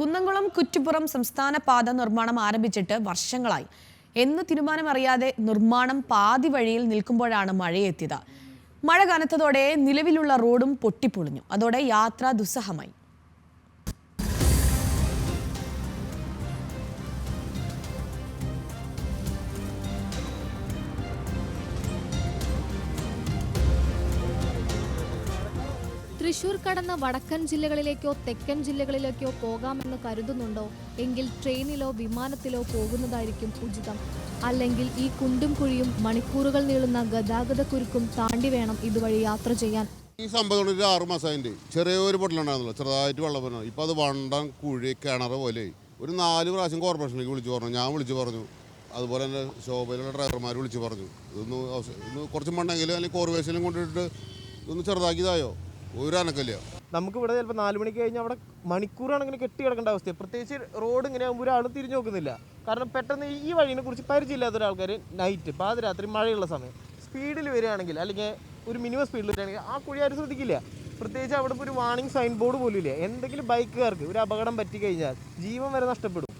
കുന്നംകുളം കുറ്റിപ്പുറം സംസ്ഥാന പാത നിർമ്മാണം ആരംഭിച്ചിട്ട് വർഷങ്ങളായി. എന്ന് തീരുമാനമറിയാതെ നിർമ്മാണം പാതി വഴിയിൽ നിൽക്കുമ്പോഴാണ് മഴയെത്തിയത്. മഴ കനത്തതോടെ നിലവിലുള്ള റോഡും പൊട്ടിപ്പൊളിഞ്ഞു. അതോടെ യാത്ര ദുസ്സഹമായി. തൃശൂർ കടന്ന് വടക്കൻ ജില്ലകളിലേക്കോ തെക്കൻ ജില്ലകളിലേക്കോ പോകാമെന്ന് കരുതുന്നുണ്ടോ? എങ്കിൽ ട്രെയിനിലോ വിമാനത്തിലോ പോകുന്നതായിരിക്കും ഉചിതം. അല്ലെങ്കിൽ ഈ കുണ്ടും കുഴിയും മണിക്കൂറുകൾ നീളുന്ന ഗതാഗത കുരുക്കും താണ്ടി വേണം ഇതുവഴി യാത്ര ചെയ്യാൻ. ഈ സംഭവം ഒരു മാസം മാസമായിട്ട് ചെറിയൊരു പൊട്ടലുണ്ടായിരുന്നല്ലോ. ചെറുതായിട്ട് വെള്ളം ഇപ്പൊ അത് വണ്ടം കുഴി കിണർ പോലെ. ഒരു നാല് പ്രാവശ്യം കോർപ്പറേഷനിലേക്ക് വിളിച്ചു പറഞ്ഞു. ഞാൻ വിളിച്ചു പറഞ്ഞു. അതുപോലെ തന്നെ ശോഭയിലുള്ള ഡ്രൈവർമാർ വിളിച്ചു പറഞ്ഞു. ഇതൊന്ന് കുറച്ച് മണ്ണെങ്കിലും അല്ലെങ്കിൽ കോർവേഷനിലും കൊണ്ടിട്ട് ഇതൊന്ന് ചെറുതാക്കിയതായോ? ഒരു അനക്കല്ല നമുക്ക് ഇവിടെ ചിലപ്പോൾ നാല് മണിക്ക് കഴിഞ്ഞാൽ അവിടെ മണിക്കൂറാണ് ഇങ്ങനെ കെട്ടി കിടക്കേണ്ട അവസ്ഥ പ്രത്യേകിച്ച് റോഡ് ഇങ്ങനെ ആകുമ്പോൾ ഒരാൾ തിരിഞ്ഞു നോക്കുന്നില്ല. കാരണം പെട്ടെന്ന് ഈ വഴിനെ കുറിച്ച് പരിചയമില്ലാത്ത ഒരാൾക്കാർ നൈറ്റ് പാതിരാത്രി മഴയുള്ള സമയം. സ്പീഡിൽ വരികയാണെങ്കിൽ അല്ലെങ്കിൽ ഒരു മിനിമം സ്പീഡിൽ വരികയാണെങ്കിൽ ആ കുഴി ആരും ശ്രദ്ധിക്കില്ല. പ്രത്യേകിച്ച് അവിടെ ഒരു വാർണിംഗ് സൈൻ ബോർഡ് പോലും ഇല്ല. എന്തെങ്കിലും ബൈക്കുകാർക്ക് ഒരു അപകടം പറ്റി കഴിഞ്ഞാൽ ജീവൻ വരെ നഷ്ടപ്പെടും.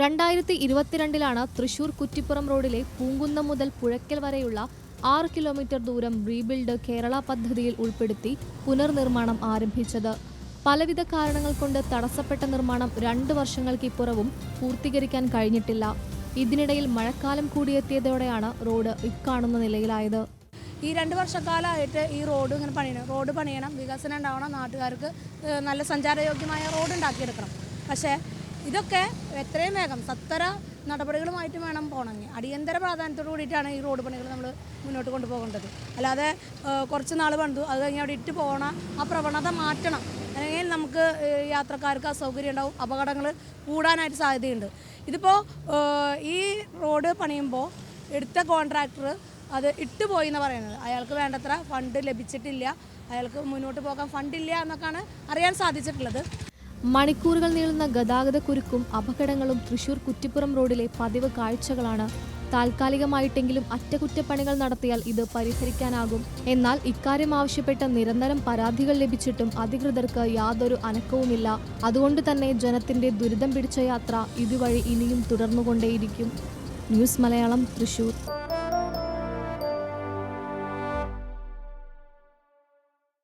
രണ്ടായിരത്തി ഇരുപത്തിരണ്ടിലാണ് തൃശൂർ കുറ്റിപ്പുറം റോഡിലെ പൂങ്കുന്നം മുതൽ പുഴയ്ക്കൽ വരെയുള്ള ആറ് കിലോമീറ്റർ ദൂരം റീബിൽഡ് കേരള പദ്ധതിയിൽ ഉൾപ്പെടുത്തി പുനർനിർമ്മാണം ആരംഭിച്ചത്. പലവിധ കാരണങ്ങൾ കൊണ്ട് തടസ്സപ്പെട്ട നിർമ്മാണം രണ്ട് വർഷങ്ങൾക്കിപ്പുറവും പൂർത്തീകരിക്കാൻ കഴിഞ്ഞിട്ടില്ല. ഇതിനിടയിൽ മഴക്കാലം കൂടിയെത്തിയതോടെയാണ് റോഡ് ഇക്കാണുന്ന നിലയിലായത്. ഈ രണ്ട് വർഷക്കാലമായിട്ട് ഈ റോഡ് ഇങ്ങനെ പണിയണം റോഡ് പണിയണം വികസനം ഉണ്ടാവണം നാട്ടുകാർക്ക് നല്ല സഞ്ചാരയോഗ്യമായ റോഡ് ഉണ്ടാക്കിയെടുക്കണം. പക്ഷേ ഇതൊക്കെ എത്രയും വേഗം സത്വര നടപടികളുമായിട്ട് വേണം പോകണമെങ്കിൽ അടിയന്തര പ്രാധാന്യത്തോട് കൂടിയിട്ടാണ് ഈ റോഡ് പണികൾ നമ്മൾ മുന്നോട്ട് കൊണ്ടുപോകേണ്ടത്. അല്ലാതെ കുറച്ച് നാൾ പണിതു അത് കഴിഞ്ഞ് അവിടെ ഇട്ട് പോകണ ആ പ്രവണത മാറ്റണം. അല്ലെങ്കിൽ നമുക്ക് യാത്രക്കാർക്ക് അസൗകര്യം ഉണ്ടാവും അപകടങ്ങൾ കൂടാനായിട്ട് സാധ്യതയുണ്ട്. ഇതിപ്പോൾ ഈ റോഡ് പണിയുമ്പോൾ എടുത്ത കോൺട്രാക്ടർ അത് ഇട്ടുപോയി എന്ന് പറയുന്നത്. അയാൾക്ക് വേണ്ടത്ര ഫണ്ട് ലഭിച്ചിട്ടില്ല അയാൾക്ക് മുന്നോട്ട് പോകാൻ ഫണ്ടില്ല എന്നൊക്കെയാണ് അറിയാൻ സാധിച്ചിട്ടുള്ളത്. മണിക്കൂറുകൾ നീളുന്ന ഗതാഗത കുരുക്കും അപകടങ്ങളും തൃശൂർ കുറ്റിപ്പുറം റോഡിലെ പതിവ് കാഴ്ചകളാണ്. താൽക്കാലികമായിട്ടെങ്കിലും അറ്റകുറ്റപ്പണികൾ നടത്തിയാൽ ഇത് പരിഹരിക്കാനാകും. എന്നാൽ ഇക്കാര്യം ആവശ്യപ്പെട്ട നിരന്തരം പരാതികൾ ലഭിച്ചിട്ടും അധികൃതർക്ക് യാതൊരു അനക്കവുമില്ല. അതുകൊണ്ട് തന്നെ ജനത്തിന്റെ ദുരിതം പിടിച്ച യാത്ര ഇതുവഴി ഇനിയും തുടർന്നുകൊണ്ടേയിരിക്കും. ന്യൂസ് മലയാളം തൃശൂർ.